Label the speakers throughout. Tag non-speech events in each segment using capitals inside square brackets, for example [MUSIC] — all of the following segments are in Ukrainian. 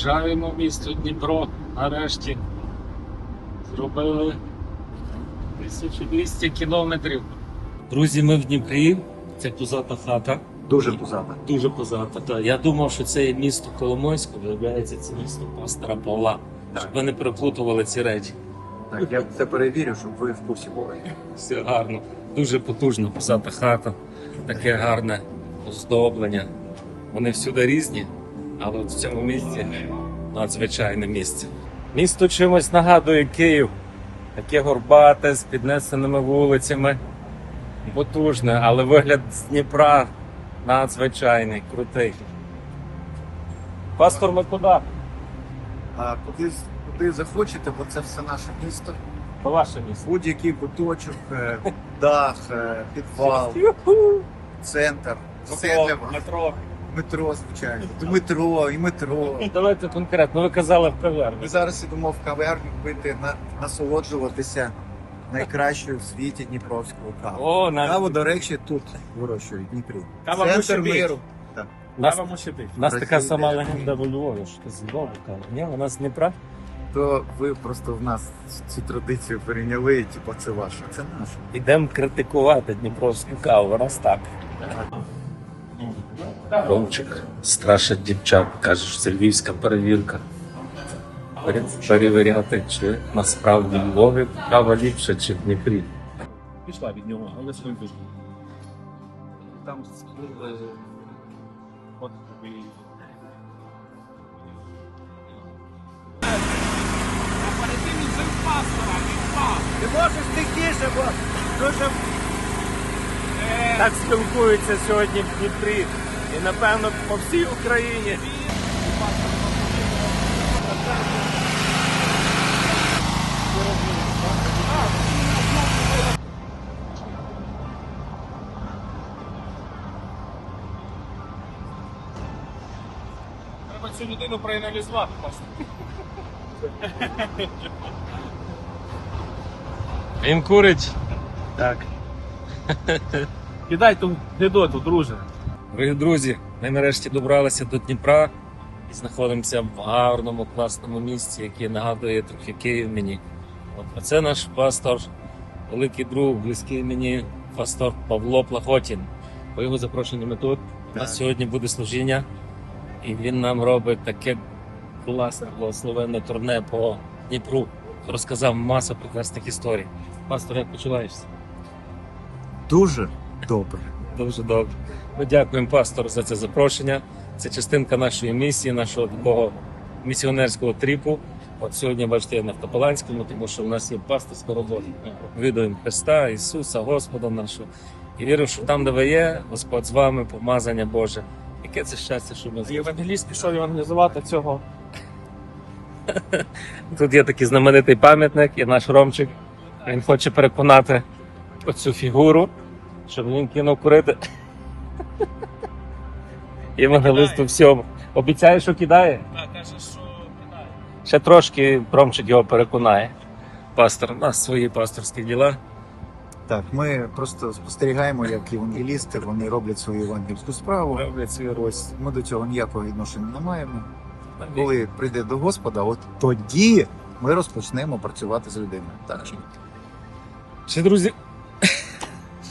Speaker 1: В'їжджаємо в місто Дніпро. Нарешті зробили 1200 кілометрів. Друзі, ми в Дніпрі. Це пузата хата.
Speaker 2: Дуже позаду.
Speaker 1: Дуже позата. Так. Я думав, що це є місто Коломойське, виявляється, це місто пастора Павла. Щоб ви не переплутували ці речі.
Speaker 2: Так, я це перевірю, щоб ви в курсі були.
Speaker 1: Все гарно. Дуже потужна позата хата, таке гарне оздоблення. Вони всюди різні, але от в цьому місці надзвичайне місце. Місто чимось нагадує Київ. Таке горбате, з піднесеними вулицями. Потужне, але вигляд з Дніпра надзвичайний, крутий. Пастор, ми куди?
Speaker 2: А куди, куди захочете, бо це все наше місто.
Speaker 1: По ваше місце.
Speaker 2: Будь-який куточок, е, дах, е, підвал, центр. Все для вас.
Speaker 1: метро.
Speaker 2: Метро, звичайно. Метро і метро.
Speaker 1: Давайте конкретно. Ви казали в кав'ярні.
Speaker 2: Ми зараз ідемо в каверню пити, на, насолоджуватися найкращою в світі Дніпровською кавою.
Speaker 1: О, навіть
Speaker 2: Каву, до речі, тут вирощують в Дніпрі.
Speaker 3: Кава
Speaker 2: Центр
Speaker 3: мусить
Speaker 2: миру.
Speaker 1: нас,
Speaker 3: Кава мусить бути.
Speaker 1: нас така сама
Speaker 2: дерева.
Speaker 1: легенда в Львові, що ти з Львова кава. Ні, у нас Дніпра.
Speaker 2: То ви просто в нас цю традицію перейняли, і типу, це ваше. Це наше.
Speaker 1: Ідемо критикувати Дніпровську каву, раз так. Ромчик страшить дівчат, каже, що це львівська перевірка. Перевіряти, чи насправді в Львові кава ліпша, чи в Дніпрі.
Speaker 3: Пішла від нього, але свою дуже.
Speaker 1: Там
Speaker 3: От тобі.
Speaker 2: Ти можеш тихіше, бо дуже
Speaker 1: так спілкуються сьогодні в Дніпрі і напевно по всій Україні.
Speaker 3: Треба цю людину проаналізувати просто.
Speaker 1: Він курить.
Speaker 3: Так. Кидай ту гидоту, друже.
Speaker 1: Дорогі друзі, ми нарешті добралися до Дніпра і знаходимося в гарному, класному місці, яке нагадує трохи Київ мені. От, а це наш пастор, великий друг, близький мені пастор Павло Плахотін. По його запрошенню ми тут. У нас сьогодні буде служіння, і він нам робить таке класне, благословенне турне по Дніпру. Розказав масу прекрасних історій. Пастор, як почуваєшся?
Speaker 2: дуже добре.
Speaker 1: Дуже добре. Ми дякуємо пастору за це запрошення. Це частинка нашої місії, нашого такого місіонерського тріпу. От сьогодні бачите я на Автополанському, тому що в нас є пасторська робота. Ми проповідуємо Христа, Ісуса, Господа нашого. І вірю, що там, де ви є, Господь з вами, помазання Боже. Яке це щастя, що ми
Speaker 3: Євангеліст пішов евангелізувати цього. [LAUGHS]
Speaker 1: Тут є такий знаменитий пам'ятник, і наш Ромчик. Він хоче переконати оцю фігуру, щоб він кинув курити. Євангелисту всьому. Обіцяє, що кидає.
Speaker 3: Так, каже, що кидає.
Speaker 1: Ще трошки Ромчик його переконає. Пастор, у нас свої пасторські діла.
Speaker 2: Так, ми просто спостерігаємо, як євангелісти вони роблять свою євангельську справу.
Speaker 1: Роблять свою.
Speaker 2: Ось ми до цього ніякого відношення не маємо. Коли прийде до Господа, от тоді ми розпочнемо працювати з людиною. Так чи?
Speaker 1: Ще друзі.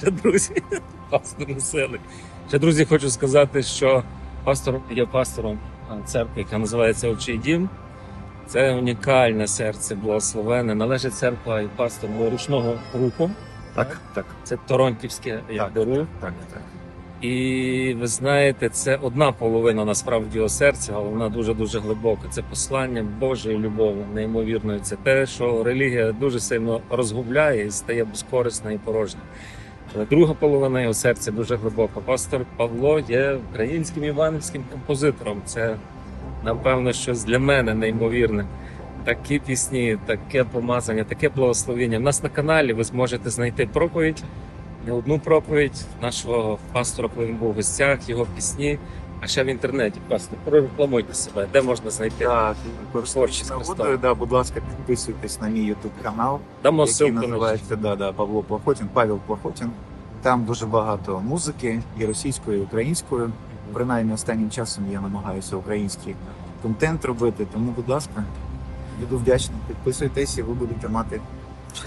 Speaker 1: Ще друзі. Пастор веселий. Ще друзі, хочу сказати, що пастор є пастором церкви, яка називається Очий Дім. Це унікальне серце, благословене. Належить церква і пастор ручного руху.
Speaker 2: Так, так,
Speaker 1: Це Торонтівське я
Speaker 2: Так. так, так.
Speaker 1: І ви знаєте, це одна половина насправді його серця, але вона дуже дуже глибока. Це послання Божої любові, неймовірної. Це те, що релігія дуже сильно розгубляє і стає безкорисна і порожня. Але друга половина його серця дуже глибока. Пастор Павло є українським іванівським композитором. Це напевно щось для мене неймовірне. Такі пісні, таке помазання, таке благословення. У нас на каналі ви зможете знайти проповідь не одну проповідь нашого пастора, коли він був в гостях, його пісні, а ще в інтернеті. Пастор, прорекламуйте себе, де можна знайти.
Speaker 2: Так,
Speaker 1: Творчість Христа.
Speaker 2: да, будь ласка, підписуйтесь на мій YouTube канал,
Speaker 1: Дамо
Speaker 2: який
Speaker 1: ссылку на
Speaker 2: називається да, да, Павло Плохотін, Павел Плохотін. Там дуже багато музики і російською, і українською. Принаймні останнім часом я намагаюся українські контент робити. Тому, будь ласка, буду вдячний. Підписуйтесь, і ви будете мати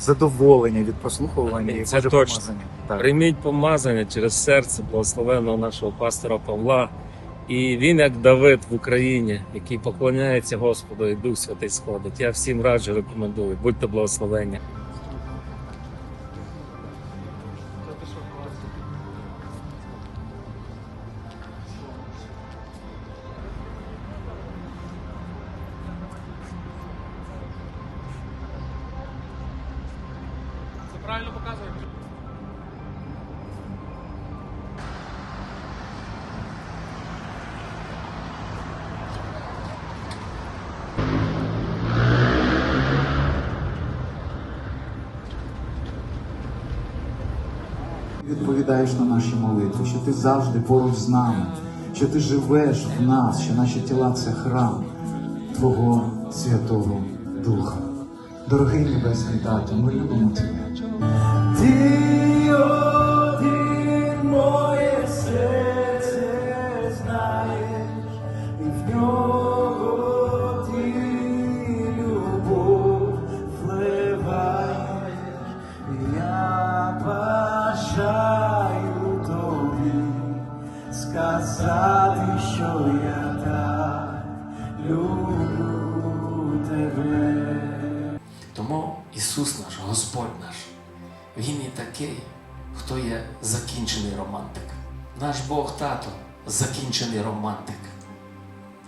Speaker 2: задоволення від прослуховування і
Speaker 1: Це
Speaker 2: Боже
Speaker 1: точно.
Speaker 2: помазання. Так.
Speaker 1: Прийміть помазання через серце благословенного нашого пастора Павла. І він, як Давид в Україні, який поклоняється Господу і Дух Святий сходить. Я всім раджу рекомендую. Будьте благословені.
Speaker 3: Правильно показує.
Speaker 4: Відповідаєш на наші молитви, що ти завжди поруч з нами, що ти живеш в нас, що наші тіла це храм Твого Святого Духа. Дорогий Небесний Тато, ми любимо тебе. Сказати, що я так люблю тебе.
Speaker 5: Тому Ісус наш, Господь наш, Він є такий, хто є закінчений романтик. Наш Бог тато закінчений романтик.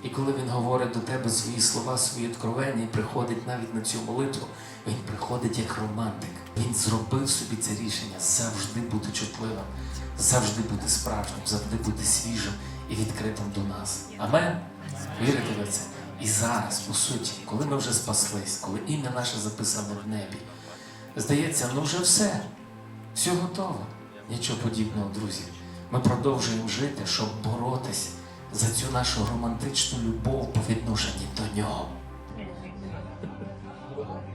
Speaker 5: І коли Він говорить до тебе свої слова, свої откровення і приходить навіть на цю молитву, Він приходить як романтик. Він зробив собі це рішення завжди бути чутливим, завжди бути справжнім, завжди бути свіжим і відкритим до нас. Амен. Вірите в це? І зараз, по суті, коли ми вже спаслись, коли ім'я наше записане в небі, здається, ну вже все, все готово. Нічого подібного, друзі. Ми продовжуємо жити, щоб боротись за цю нашу романтичну любов по відношенні до нього.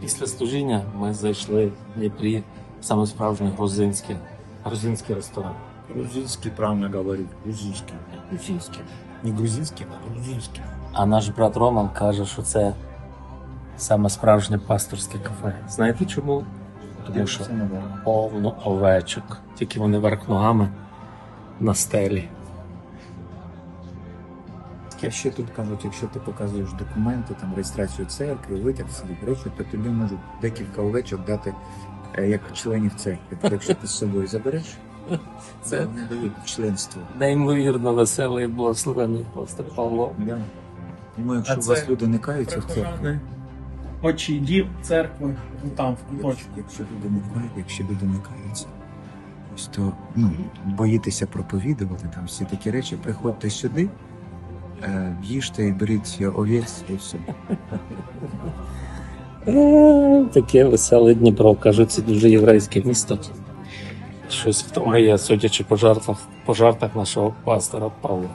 Speaker 1: Після служіння ми зайшли в Дніпрі саме справжній грузинський, грузинський ресторан.
Speaker 2: Грузинський, правильно говорить, грузинський. Грузинський. Не грузинський, а грузинський.
Speaker 1: А наш брат Роман каже, що це саме справжнє пасторське кафе. Знаєте чому? Тому що
Speaker 2: Це не
Speaker 1: повно овечок, тільки вони верх ногами на стелі.
Speaker 2: А ще тут кажуть, якщо ти показуєш документи, там реєстрацію церкви, витяг собі гроші, то тобі можуть декілька овечок дати е, як членів церкви. Якщо ти з собою забереш,
Speaker 1: Це
Speaker 2: вони дають членство.
Speaker 1: неймовірно веселий і благословений пастор Павло.
Speaker 2: Да. Тому якщо у вас
Speaker 3: це
Speaker 2: люди не каються в церкві,
Speaker 3: очі дів церкви, ну там, в куточку.
Speaker 2: якщо люди не каються, якщо люди не каються, ось то ну, боїтеся проповідувати там всі такі речі, приходьте сюди, е, їжте і беріть овець і все.
Speaker 1: Е, Таке веселе Дніпро, кажуть, це дуже єврейське місто. Щось в тому є, судячи по жартах, по жартах нашого пастора Павла.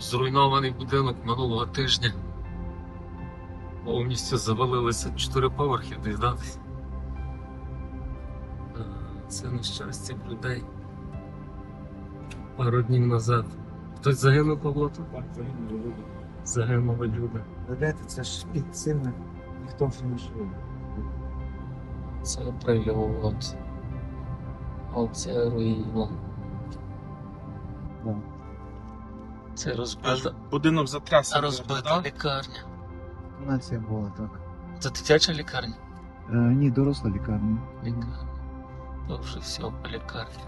Speaker 1: Зруйнований будинок минулого тижня. Повністю завалилися чотири поверхи десь? Е, Це нещастя людей. Пару днів назад. Хтось загинув Павло? Загинули люди.
Speaker 2: Знаєте, це ж під цим ніхто вже не живе.
Speaker 1: Це прильот. Оце руїна.
Speaker 2: Да.
Speaker 1: Це розбита,
Speaker 3: будинок затрясся.
Speaker 1: розбита лікарня.
Speaker 2: Нація була так.
Speaker 1: Це дитяча лікарня?
Speaker 2: Е, ні, доросла лікарня.
Speaker 1: Лікарня. Вже все по лікарні.